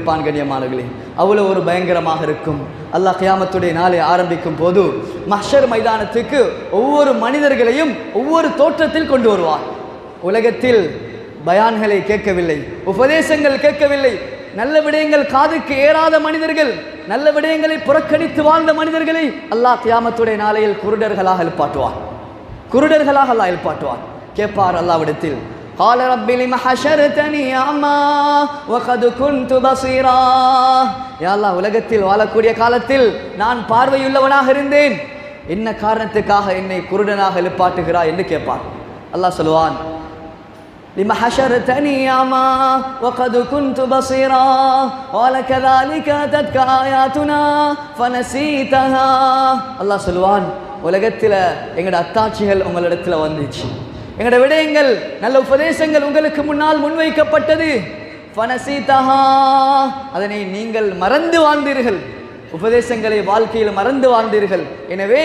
இருப்பான் கண்ணியமானவர்களே. அவ்வளோ ஒரு பயங்கரமாக இருக்கும். அல்லாஹ் கியாமத்துடைய நாளை ஆரம்பிக்கும் போது மஹ்ஷர் மைதானத்துக்கு ஒவ்வொரு மனிதர்களையும் ஒவ்வொரு தோற்றத்தில் கொண்டு வருவார். உலகத்தில் பயான்களை கேட்கவில்லை உபதேசங்கள் கேட்கவில்லை நல்ல விடயங்கள் காதுக்கு ஏறாத மனிதர்கள் நல்ல விடயங்களை புறக்கணித்து வாழ்ந்த மனிதர்களை அல்லாஹ் கியாமத்துடைய நாளையில் குருடர்களாக எழுப்பாட்டுவார். குருடர்களாக அல்லாஹ் எழுப்பாட்டுவார். கேட்பார் அல்லாவிடத்தில் قال رب لم حشرتني أعمى وقد كنت بصيرا يا الله உலகத்தில் வாழக்கூடிய காலத்தில் நான் பார்வையுள்ளவனாக இருந்தேன் என்ன காரணத்துக்காக என்னை குருடனாக எழுப்பாட்டுகிறாய் என்று கேட்பார் அல்லாஹ் சொல்லுவான் لما حشرتني أعمى وقد كنت بصيرا قال كذلك أتتك آياتنا فنسيتها அல்லாஹ் சொல்லுவான் உலகத்தில் எங்களோட அத்தாட்சிகள் உங்களிடத்தில் வந்துச்சு எங்களோட விடயங்கள் நல்ல உபதேசங்கள் உங்களுக்கு முன்னால் முன்வைக்கப்பட்டது. அதனை நீங்கள் மறந்து வாழ்ந்தீர்கள். உபதேசங்களை வாழ்க்கையில் மறந்து வாழ்ந்தீர்கள். எனவே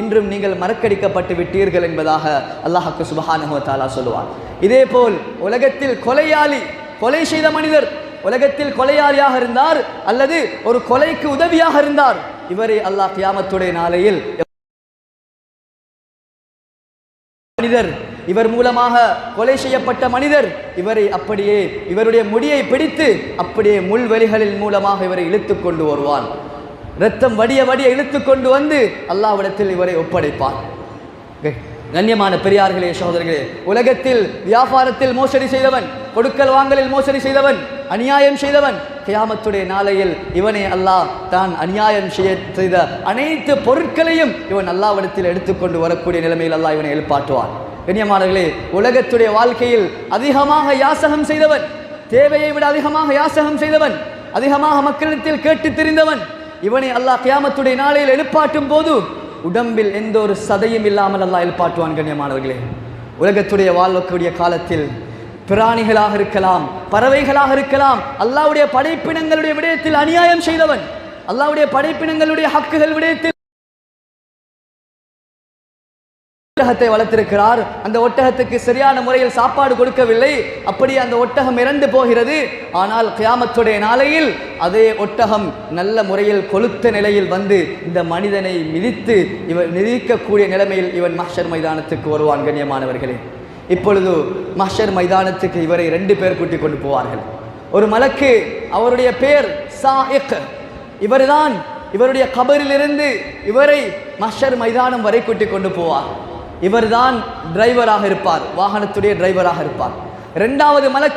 இன்றும் நீங்கள் மறக்கடிக்கப்பட்டு விட்டீர்கள் என்பதாக அல்லாஹாக்கு சுப்ஹானஹு சொல்லுவார் இதே போல் உலகத்தில் கொலையாளி கொலை செய்த மனிதர் உலகத்தில் கொலையாளியாக இருந்தார் அல்லது ஒரு கொலைக்கு உதவியாக இருந்தார் இவரை அல்லாஹ் கியாமத்துடைய நாளையில் மனிதர். இவர் மூலமாக கொலை செய்யப்பட்ட மனிதர். இவரை அப்படியே இவருடைய முடியை பிடித்து அப்படியே முள்வெளிகளின் மூலமாக இவரை இழுத்து கொண்டு வருவான். ரத்தம் வடிய வடிய இழுத்து கொண்டு வந்து அல்லாவிடத்தில் இவரை ஒப்படைப்பான். கண்ணியமான பெரியார்களே சகோதரர்களே உலகத்தில் வியாபாரத்தில் மோசடி செய்தவன் கொடுக்கல் வாங்கலில் மோசடி செய்தவன் அநியாயம் செய்தவன் கியாமத்துடைய நாளையில் இவனை அல்லாஹ் தான் அநியாயம் செய்ய செய்த அனைத்து பொருட்களையும் இவன் அல்லாவிடத்தில் எடுத்துக்கொண்டு வரக்கூடிய நிலைமையில் அல்லாஹ் இவனை எழுப்பாட்டுவான். கண்ணியமானவர்களே உலகத்துடைய வாழ்க்கையில் அதிகமாக யாசகம் செய்தவன் தேவையை விட அதிகமாக யாசகம் செய்தவன் அதிகமாக மக்களிடத்தில் கேட்டு தெரிந்தவன் இவனை அல்லாஹ் கியாமத்துடைய நாளையில் எழுப்பாட்டும் போது உடம்பில் எந்த ஒரு சதையும் இல்லாமல் அல்லாஹ் எழுப்பாட்டுவான். கண்ணியமானவர்களே உலகத்துடைய வாழக்கூடிய காலத்தில் பிராணிகளாக இருக்கலாம் பறவைகளாக இருக்கலாம் அல்லாவுடைய படைப்பினங்களுடைய விடயத்தில் அநியாயம் செய்தவன் அல்லாவுடைய படைப்பினங்களுடைய ஹக்குகள் விடயத்தில் ஒட்டகத்தை வளர்த்திருக்கிறார். அந்த ஒட்டகத்துக்கு சரியான முறையில் சாப்பாடு கொடுக்கவில்லை. அப்படியே அந்த ஒட்டகம் இறந்து போகிறது. ஆனால் கியாமத்துடைய நாளையில் அதே ஒட்டகம் நல்ல முறையில் கொளுத்த நிலையில் வந்து இந்த மனிதனை மிதித்து இவன் மிதிக்கக்கூடிய நிலைமையில் இவன் மஹ்ஷர் மைதானத்துக்கு வருவான் கண்ணியமானவர்களே. இப்பொழுது மஷர் மைதானத்துக்கு இவரை ரெண்டு பேர் கூட்டிக் கொண்டு போவார்கள். ஒரு மலக்கு அவருடைய பேர் சாயிக். இவர்தான் இவருடைய கபரிலிருந்து இவரை மஷர் மைதானம் வரை கூட்டிக் கொண்டு போவார். இவர்தான் டிரைவராக இருப்பார் வாகனத்துடைய டிரைவராக இருப்பார். இரண்டாவது மலக்கு